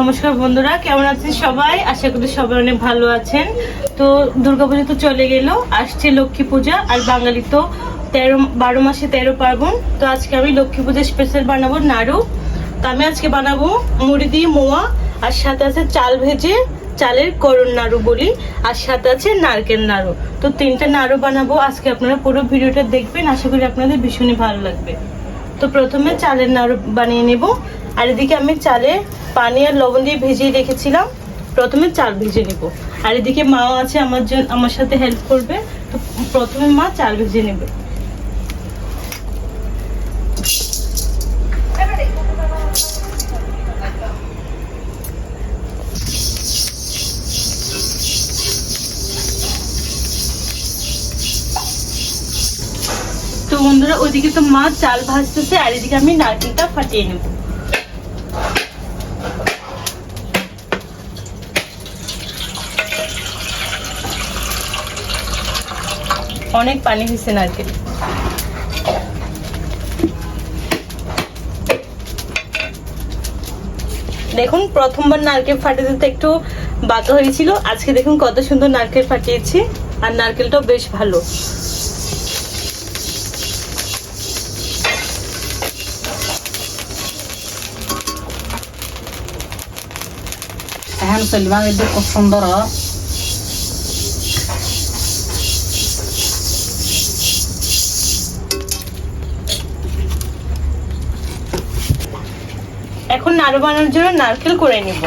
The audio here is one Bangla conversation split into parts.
নমস্কার বন্ধুরা, কেমন আছেন সবাই? আশা করি সবাই অনেক ভালো আছেন। তো দুর্গাপুজো তো চলে গেল, আসছে লক্ষ্মী পূজা, আর বাঙালি তো তেরো, বারো মাসে তেরো পার্বণ। তো আজকে আমি লক্ষ্মী পূজা স্পেশাল বানাবো নাড়ু। তো আমি আজকে বানাবো মুড়ি দিয়ে মোয়া, আর সাথে আছে চাল ভেজে চালের করণ নাড়ু বলি, আর সাথে আছে নারকেল নাড়ু। তো তিনটা নাড়ু বানাবো, আজকে আপনারা পুরো ভিডিওটা দেখবেন, আশা করি আপনাদের ভীষণই ভালো লাগবে। তো প্রথমে চালের নাড়ু বানিয়ে নেব আর এদিকে আমি চালে পানি আর লবণ দিয়ে ভিজিয়ে রেখেছিলাম। প্রথমে চাল ভেজে নেব। আর এদিকে মাও আছে, আমার জন্য আমার সাথে হেল্প করবে। তো প্রথমে মা চাল ভেজে নেবে। তো বন্ধুরা, ওইদিকে তো মা চাল ভাজতেছে, আর এদিকে আমি নারকেলটা ফাটিয়ে নেব। অনেক পানি হয়েছে নারকেল দেখুন, প্রথমবার নারকেল ফাটিয়ে দিতে একটু বাঁকা হয়েছিল। আজকে দেখুন কত সুন্দর নারকেল ফাটিয়েছি, আর নারকেলটাও বেশ ভালো। এখন চলবা কিন্তু খুব সুন্দর নাড়ু বানানোর জন্য নারকেল করে নিব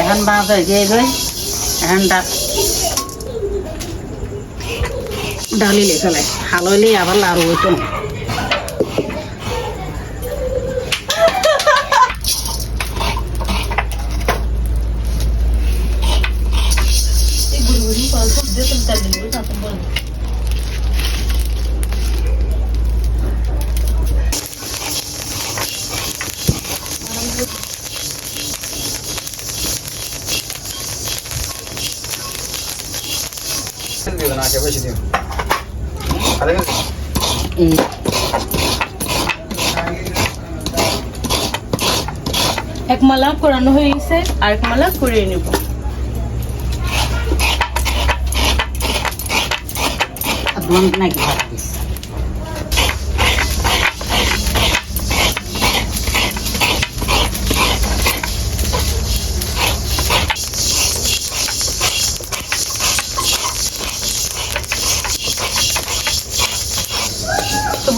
এখন বাঁচ হয়ে গই এখন ডাল ডালিলে হালইলে আবার লাড়ু হইতো না। এক মালা করানো হয়ে গেছে আর এক মালা করিয়ে নেব। নাকি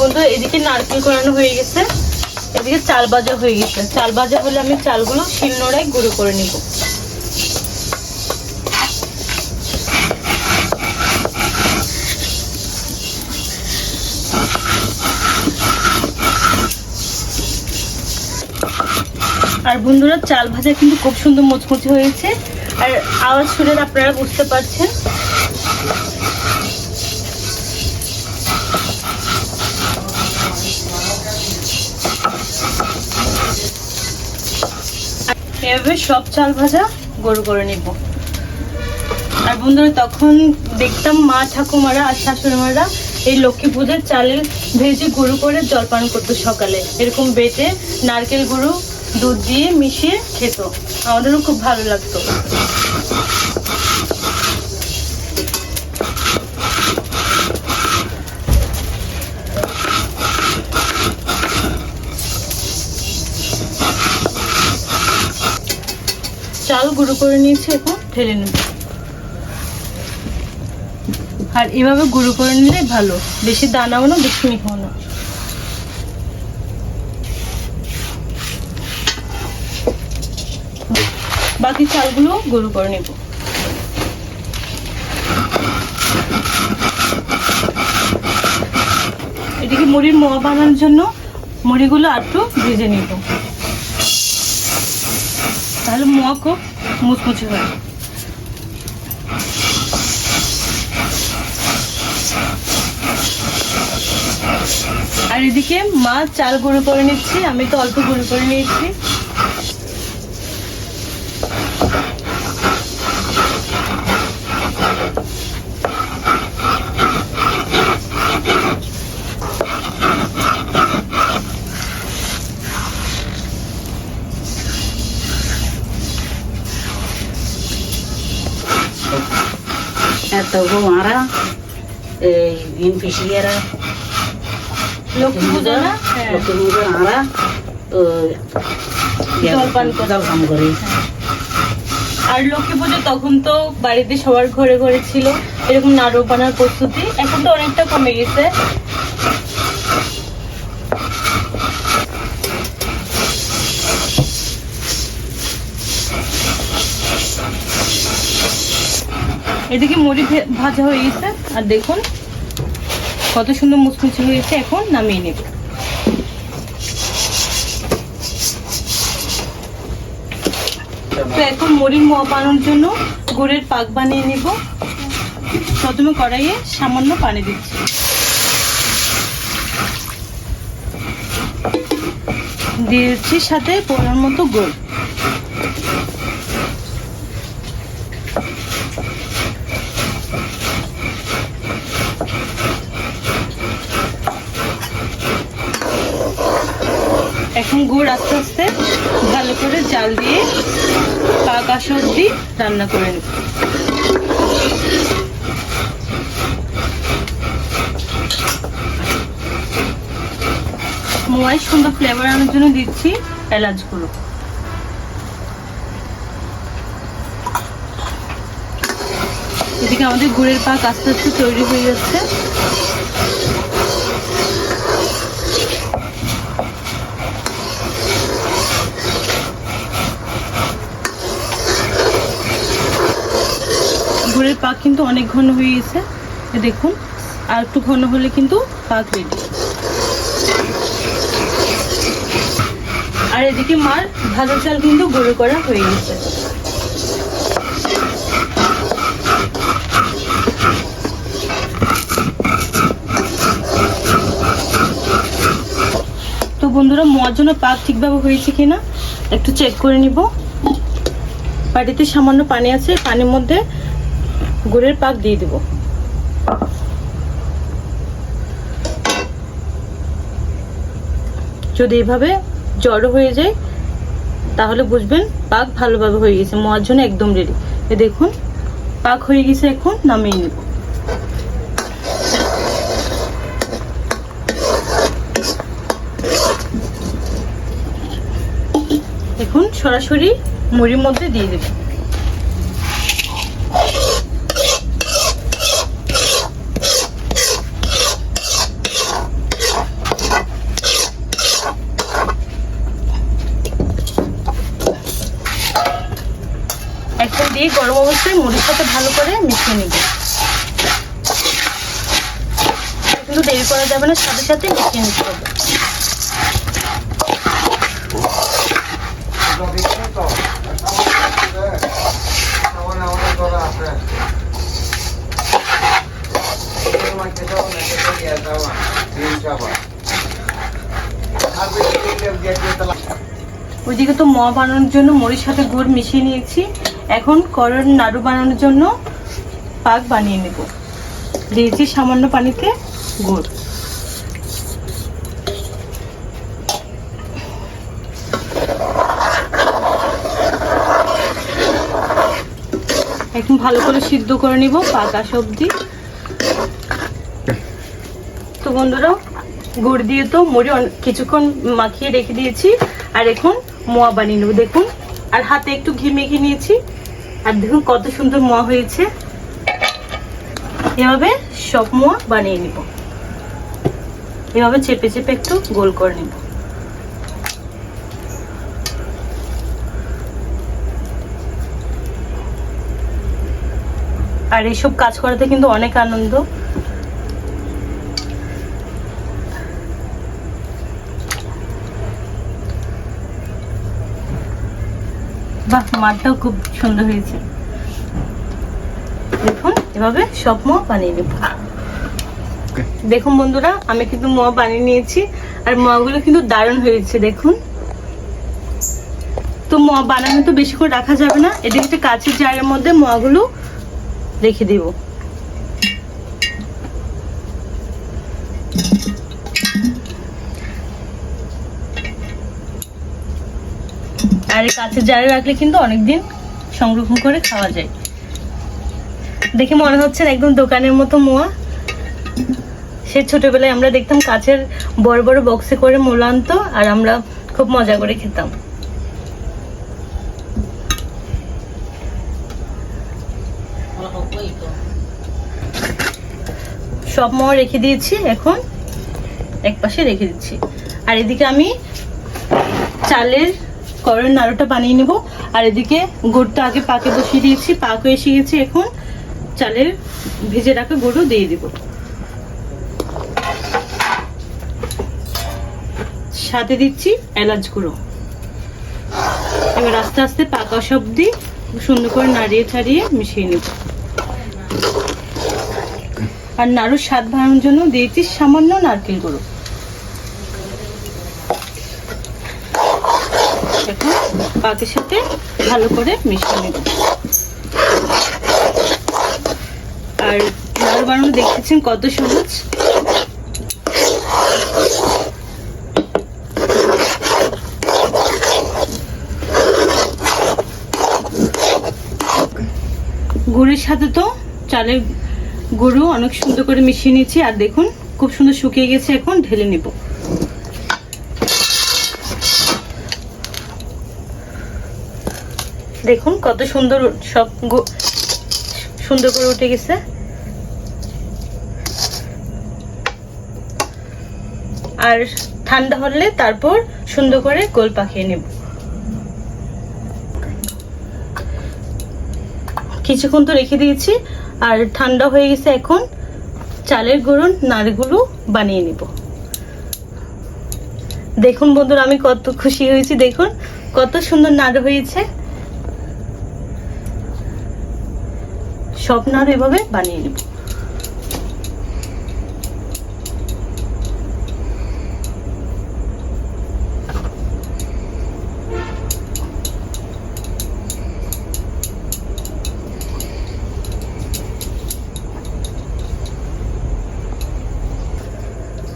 বন্ধু, এদিকে নারকেল করানো হয়ে গেছে। এদিকে চাল ভাজা হয়ে গেছে। চাল ভাজা হলে আমি চালগুলো শিলনোড়ায় গুঁড়ো করে নিব। আর বন্ধুরা, চাল ভাজা কিন্তু খুব সুন্দর মুচমুচে হয়েছে। আর আওয়াজ শুনে আপনারা বুঝতে পারছেন এভাবে সব চাল ভাজা গরু করে নিব। আর বন্ধুরা, তখন দেখতাম মা ঠাকুমারা আর শাশুড়িমারা এই লক্ষ্মী পুজোর চালের ভেজে গুঁড়ো করে জলপান করতো সকালে। এরকম বেটে নারকেল গুঁড়ো, দুধ দিয়ে মিশিয়ে খেত। আমাদেরও খুব ভালো লাগতো চাল গুঁড়ো করে নিয়েছি এখন, ঢেলে নেব। আর এভাবে গুঁড়ো করে নিলে ভালো, বেশি দানাও না বেশি মিঠাও না বাকি চালগুলো গুঁড়ো করে নেব। এদিকে মুড়ির মোয়া বানানোর জন্য মুড়িগুলো একটু ভেজে নিব। তাহলে মোয়া খুব মুচমুচে হয় আর এদিকে মা চাল গুঁড়ো করে নিচ্ছি, আমি তো অল্প গুঁড়ো করে নিয়েছি। এত মারা এই ভিন পিসিয়ারা লক্ষ্মী পুজো না লক্ষ্মী পুজোর আরা জলপান জলপান করে আর লক্ষ্মী পুজো তখন তো বাড়িতে সবার ঘরে ঘরে ছিল এরকম নাড়ু বানার প্রস্তুতি এখন তো অনেকটা কমে গেছে। এদিকে মুড়ি ভাজা হয়ে গেছে। আর দেখুন, কত সুন্দর মুচমুচে হয়েছে এখন নামিয়ে নেব। তো এখন মুড়ির মোয়া বানানোর জন্য গুড়ের পাক বানিয়ে নেব। প্রথমে কড়াইয়ে সামান্য পানি দিচ্ছি। দিয়ে দিচ্ছি সাথে পরিমাণ মতো গুড়। গুড় আস্তে আস্তে ভালো করে জাল দিয়ে পাক অব্দি রান্না করে নেব। মোয়াই সুন্দর ফ্লেভার আনার জন্য দিচ্ছি এলাচ গুঁড়ো। এদিকে আমাদের গুড়ের পাক আস্তে আস্তে তৈরি হয়ে যাচ্ছে গুড়ের পাক কিন্তু অনেক ঘন হয়ে গেছে। দেখুন, আর একটু ঘন হলে কিন্তু পাক রেডি। আর এদিকে মার ভাজা চাল কিন্তু গুঁড়ো করা হয়ে গেছে। তো বন্ধুরা, মোয়ার জন্য পাক ঠিকভাবে হয়েছে কিনা একটু চেক করে নিব। বাড়িতে সামান্য পানি আছে, পানির মধ্যে গুড়ের পাক দিয়ে দিব। যদি এভাবে জড়ো হয়ে যায়, তাহলে বুঝবেন পাক ভালোভাবে হয়ে গেছে। মোয়ার জন্য একদম রেডি এ দেখুন, পাক হয়ে গেছে এখন, নামিয়ে নেব। এখন সরাসরি মুড়ির মধ্যে দিয়ে দেব এখন দিয়ে গরম সাথে ভালো করে মিশিয়ে নেব। কিন্তু দেরি করা যাবে না, সাথে সাথে মিশিয়ে নিতে হবে। ওইদিকে তো মোয়া বানানোর জন্য মুড়ির সাথে গুড় মিশিয়ে নিয়েছি। এখন করণ নাড়ু বানানোর জন্য পাক বানিয়ে নেব। দিয়েছি সামান্য পানিতে গুড়। এখন ভালো করে সিদ্ধ করে নিব পাকা সবজি। তো বন্ধুরা, গুড় দিয়ে তো মুড়ি কিছুক্ষণ মাখিয়ে রেখে দিয়েছি। আর এখন মোয়া বানিয়ে নেব। দেখুন। আর হাতে একটু ঘি মেখে নিয়েছি। আর দেখুন কত সুন্দর মোয়া হয়েছে। এভাবে সব মোয়া বানিয়ে নিব। এভাবে চেপে চেপে একটু গোল করে নিব। আর এইসব কাজ করাতে কিন্তু অনেক আনন্দ। বাহ মাঠটাও খুব সুন্দর হয়েছে। দেখুন এভাবে সব মোয়া বানিয়ে নেব। দেখুন বন্ধুরা আমি কিন্তু মোয়া বানিয়ে নিয়েছি আর মোয়াগুলো কিন্তু দারুণ হয়েছে দেখুন। তো মোয়া বানানো তো বেশি করে রাখা যাবে না এদিকে একটা কাঁচের জায়গার মধ্যে মোয়াগুলো রেখে দিব। আর কাঁচের জারে রাখলে কিন্তু অনেকদিন সংরক্ষণ করে খাওয়া যায়। দেখে মনে হচ্ছে একদম দোকানের মতো মোয়া। সে ছোটবেলায় আমরা দেখতাম কাচের বড় বড় বক্সে করে মোলা আনতো আর আমরা খুব মজা করে খেতাম। সব মোয়া রেখে দিয়েছি, এখন এক পাশে রেখে দিচ্ছি। আর এদিকে আমি চালের করের নাড়ুটা বানিয়ে নেব। আর এদিকে গুড়টা আগে পাকে বসিয়ে দিয়েছি। পাক এসে গেছে এখন। চালের ভেজে রাখা গুঁড়ো দিয়ে দিব। সাথে দিচ্ছি এলাচ গুঁড়ো। এবার আস্তে আস্তে পাকা সবজি সুন্দর করে নাড়িয়ে ছাড়িয়ে মিশিয়ে নেব। আর নাড়ুর স্বাদ বাড়ানোর জন্য দিয়েছি সামান্য নারকেল গুঁড়ো। এখন পাকের সাথে ভালো করে মিশিয়ে নেব। আর নাড়ু বানানো দেখতেছেন কত সহজ? গুড়ের সাথে তো চালের গুঁড়ো অনেক সুন্দর করে মিশিয়ে নিয়েছি, আর দেখুন, খুব সুন্দর শুকিয়ে গেছে, এখন ঢেলে নেব। দেখুন কত সুন্দর সব সুন্দর করে উঠে গেছে। আর ঠান্ডা হলে তারপর সুন্দর করে গোল পাকিয়ে নেব। কিছুক্ষণ তো রেখে দিয়েছি, আর ঠান্ডা হয়ে গেছে এখন। চালের গুঁড়ো নাড়গুলো বানিয়ে নেব। দেখুন বন্ধুরা, আমি কত খুশি হয়েছি। দেখুন, কত সুন্দর নাড় হয়েছে। সব নাড়ু এভাবে বানিয়ে নেব।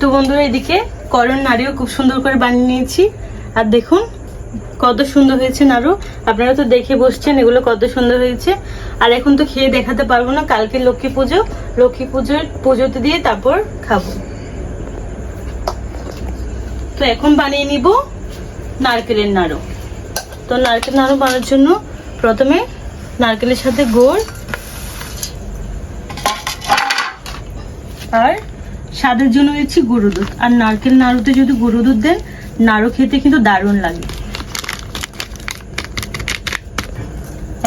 তো বন্ধুরা, এদিকে করণ নাড়িও খুব সুন্দর করে বানিয়ে নিয়েছি। আর দেখুন, কত সুন্দর হয়েছে নাড়ু। আপনারা তো দেখে বসছেন এগুলো কত সুন্দর হয়েছে। আর এখন তো খেয়ে দেখাতে পারব না, কালকে লক্ষ্মী পুজো। লক্ষ্মী পুজোর পুজোতে দিয়ে তারপর খাব। তো এখন বানিয়ে নিব নারকেলের নাড়ু। তো নারকেল নাড়ু বানানোর জন্য প্রথমে নারকেলের সাথে গুড় আর স্বাদের জন্য দিচ্ছি গুঁড়ো দুধ। আর নারকেল নাড়ুতে যদি গুঁড়ো দুধ দেন, নাড়ু খেতে কিন্তু দারুণ লাগে।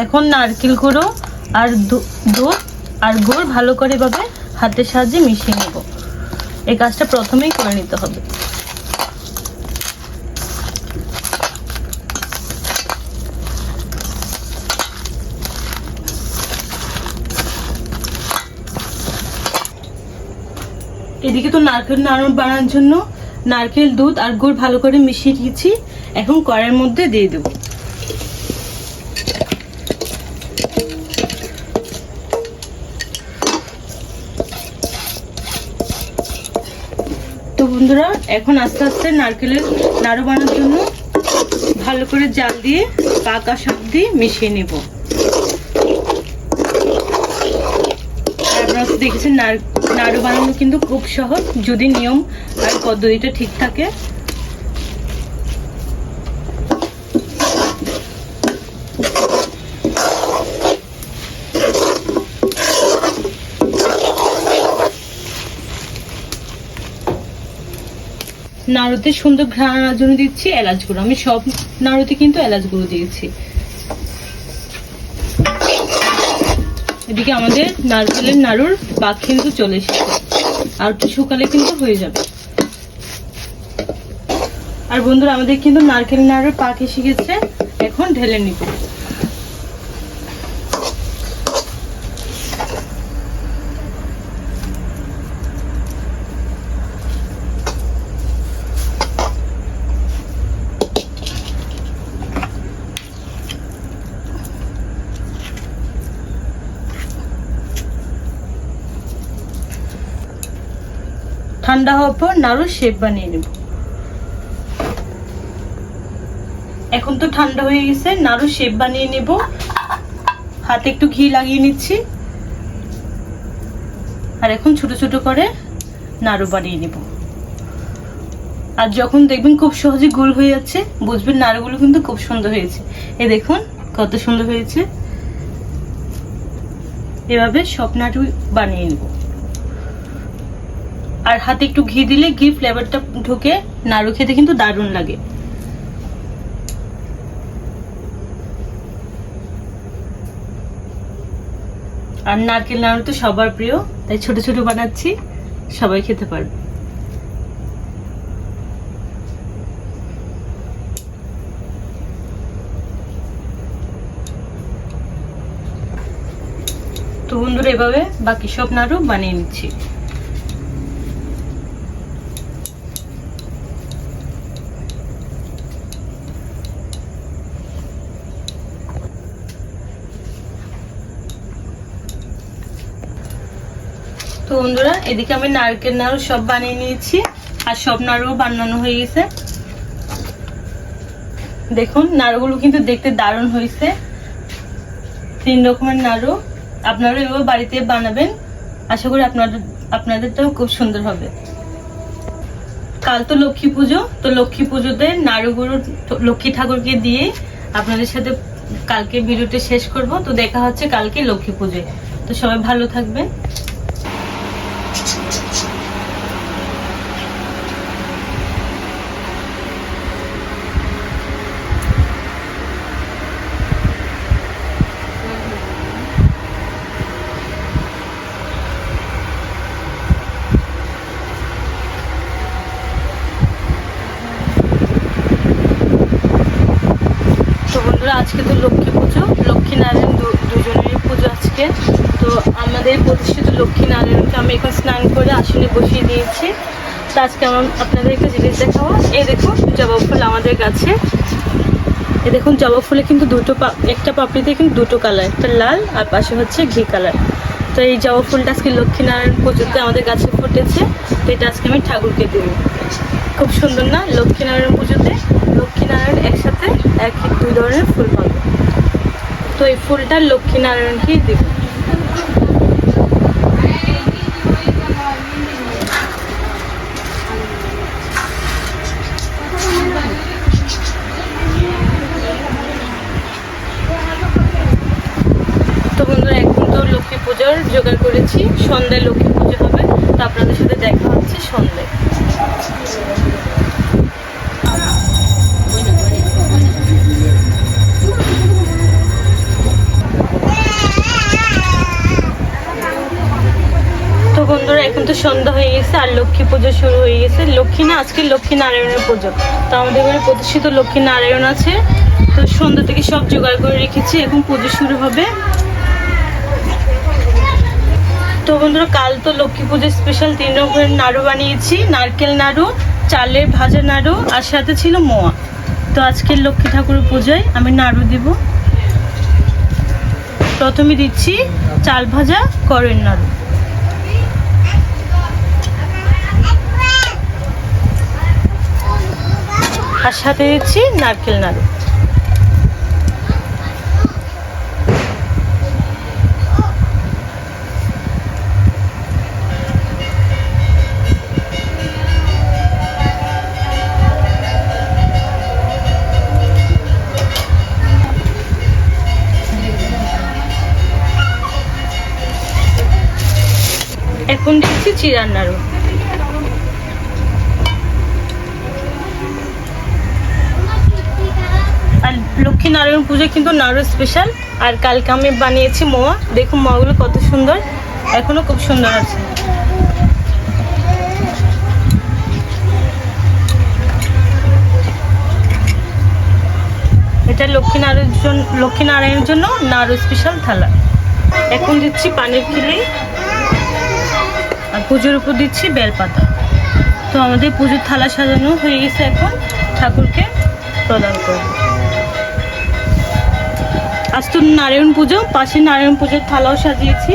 এখন নারকেল গুঁড়ো আর দুধ আর গুড় ভালো করে এভাবে হাতের সাহায্যে মিশিয়ে নেব। এই কাজটা প্রথমেই করে নিতে হবে। এদিকে তো নারকেল নাড়ু বানানোর জন্য নারকেল, দুধ আর গুড় ভালো করে মিশিয়ে দিয়েছি। এখন কড়াইয়ের মধ্যে দিয়ে দেবো। তো বন্ধুরা, এখন আস্তে আস্তে নারকেলের নাড়ু বানানোর জন্য ভালো করে জাল দিয়ে পাকা সব দিয়ে মিশিয়ে নেব। আপনারা দেখেছেন নাড়ু বানানো কিন্তু খুব সহজ, যদি নিয়ম আর পদ্ধতিটা ঠিক থাকে। নাড়ুতে সুন্দর ঘ্রাণ আনার জন্য দিচ্ছি, এলাচ গুঁড়ো। আমি সব নাড়ুতে কিন্তু এলাচ গুঁড়ো দিয়েছি। এদিকে আমাদের নারকেলের নাড়ুর পাক কিন্তু চলে এসেছে। আর একটু শুকালে কিন্তু হয়ে যাবে। আর বন্ধুরা, আমাদের কিন্তু নারকেল নাড়ুর পাক এসে গেছে। এখন ঢেলে নিব। ঠান্ডা হওয়ার পর নাড়ু শেপ বানিয়ে নেব। এখন তো ঠান্ডা হয়ে গেছে, নাড়ু শেপ বানিয়ে নেব। হাতে একটু ঘি লাগিয়ে নিচ্ছি। আর এখন ছোট ছোট করে নাড়ু বানিয়ে নেব। আর যখন দেখবেন খুব সহজে গোল হয়ে যাচ্ছে, বুঝবেন নাড়ুগুলো কিন্তু খুব সুন্দর হয়েছে। এ দেখুন কত সুন্দর হয়েছে। এভাবে সব নাড়ু বানিয়ে নেব। আর হাতে একটু ঘি দিলে ঘি ফ্লেভারটা ঢুকে নাড়ু খেতে কিন্তু দারুণ লাগে। আর নারকেল নাড়ু তো সবার প্রিয়, তাই ছোট ছোট বানাচ্ছি, সবাই খেতে পারবে। তো বন্ধুরা, এভাবে বাকি সব নাড়ু বানিয়ে নিচ্ছি। বন্ধুরা, এদিকে আমি নারকেল নাড়ু সব বানিয়ে নিয়েছি, আর সব নাড়ুও বানানো হয়ে গেছে। দেখুন, নাড়ুগুলো কিন্তু দেখতে দারুণ হয়েছে। তিন রকমের নাড়ু আপনারা এভাবে বাড়িতে বানাবেন। আশা করি আপনাদের আপনাদেরটাও খুব সুন্দর হবে। কাল তো লক্ষ্মী পুজো, তো লক্ষ্মী পুজোতে নাড়ুগুলো লক্ষ্মী ঠাকুরকে দিয়ে আপনাদের সাথে কালকে ভিডিওটা শেষ করব। তো দেখা হচ্ছে কালকে লক্ষ্মী পুজোয়। তো সবাই ভালো থাকবেন। তো বন্ধুরা আজকে তো লক্ষ্মী পুজো। লক্ষ্মী নারায়ণ দুজনেরই পুজো আজকে। তো আমাদের প্রতিষ্ঠিত লক্ষ্মী নারায়ণকে আমি এখন স্নান করে আসনে বসিয়ে দিয়েছি। তো আজকে আমার আপনাদের একটা জিনিস দেখাবো। এই দেখুন, জবা ফুল আমাদের গাছে। এই দেখুন, জবা ফুলে কিন্তু দুটো একটা পাপড়িতে কিন্তু দুটো কালার, একটা লাল আর পাশে হচ্ছে ঘি কালার। তো এই জবা ফুলটা আজকে লক্ষ্মীনারায়ণ পুজোতে আমাদের গাছে ফুটেছে। তো এটা আজকে আমি ঠাকুরকে দেবো। খুব সুন্দর না? লক্ষ্মীনারায়ণ পুজোতে লক্ষ্মীনারায়ণ একসাথে এক দুই ধরনের ফুল পাবে। তো এই ফুলটা তো লক্ষ্মী পুজোর জোগাড় করেছি। সন্ধ্যায় লক্ষ্মী পুজো হবে। তো আপনাদের সাথে দেখা হচ্ছে সন্ধ্যায়। গেছে আর লক্ষ্মী পুজো শুরু হয়ে গেছে। লক্ষ্মী না, আজকে লক্ষ্মী নারায়ণের পুজো। তো আমাদের ঘরে প্রতিষ্ঠিত লক্ষ্মী নারায়ণ আছে। তো সন্ধ্যা থেকে সব জোগাড় করে রেখেছি, এখন পুজো শুরু হবে। তো বন্ধুরা, কাল তো লক্ষ্মী পুজোর স্পেশাল তিন রকমের নাড়ু বানিয়েছি। নারকেল নাড়ু, চালের ভাজা নাড়ু, আর সাথে ছিল মোয়া। তো আজকের লক্ষ্মী ঠাকুরের পুজোয় আমি নাড়ু দিব। প্রথমে দিচ্ছি চাল ভাজা করেন নাড়ু। আর সাথে দিচ্ছি নারকেল নাড়ু। এখন দিচ্ছি চিরার নারায়ণ পুজো কিন্তু নাড়ু স্পেশাল আর কালকে আমি বানিয়েছি মোয়া। দেখুন মোয়াগুলো কত সুন্দর। এখনও খুব সুন্দর আছে। এটা লক্ষ্মী নারায়ণের জন্য লক্ষ্মী নারায়ণের জন্য নাড়ু স্পেশাল থালা। এখন দিচ্ছি পানির খিলি আর পুজোর উপর দিচ্ছি বেলপাতা। তো আমাদের পুজোর থালা সাজানো হয়ে গেছে এখন। ঠাকুরকে প্রদান করব। আজ তো নারায়ণ পুজো, পাশে নারায়ণ পুজোর থালাও সাজিয়েছি।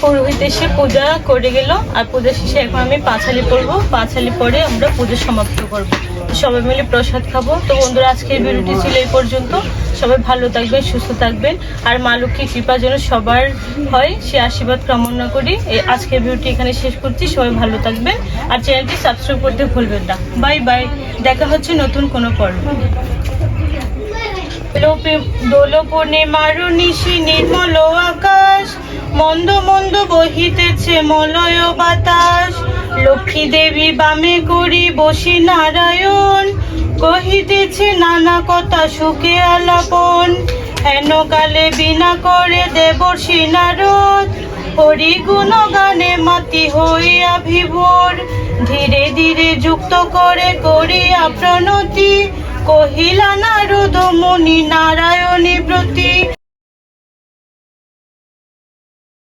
পুরোহিত এসে পূজা করে গেল, আর পূজা শেষে এখন আমি পাঁচালি পড়ব। পাঁচালি পরে আমরা পুজো সমাপ্ত করব। সবাই মিলে প্রসাদ খাব। তো বন্ধুরা, আজকের ভিডিওটি ছিল এই পর্যন্ত। সবাই ভালো থাকবেন, সুস্থ থাকবেন। আর মা লক্ষ্মীর কৃপা যেন সবার হয় সে আশীর্বাদ কামনা করি। আজকের ভিডিওটি এখানে শেষ করছি। সবাই ভালো থাকবেন। আর চ্যানেলটি সাবস্ক্রাইব করতে ভুলবেন না। Bye bye. দেখা হচ্ছে নতুন কোনো পর্ব। নির্মল আকাশ। মন্দ মন্দ বহিতেছে মলয় বাতাস। লক্ষ্মী দেবী বামে করি বসি নারায়ণ। কহিতেছে, নানা কথা সুখে আলাপন। হেন কালে বিনা করে দেবর্ষি নারদ হরি গুণ গানে মাতি হইয়া বিভোর ধীরে ধীরে যুক্ত করে করিয়া প্রণতি। কহিলা, নারদ মুনি নারায়ণী প্রতি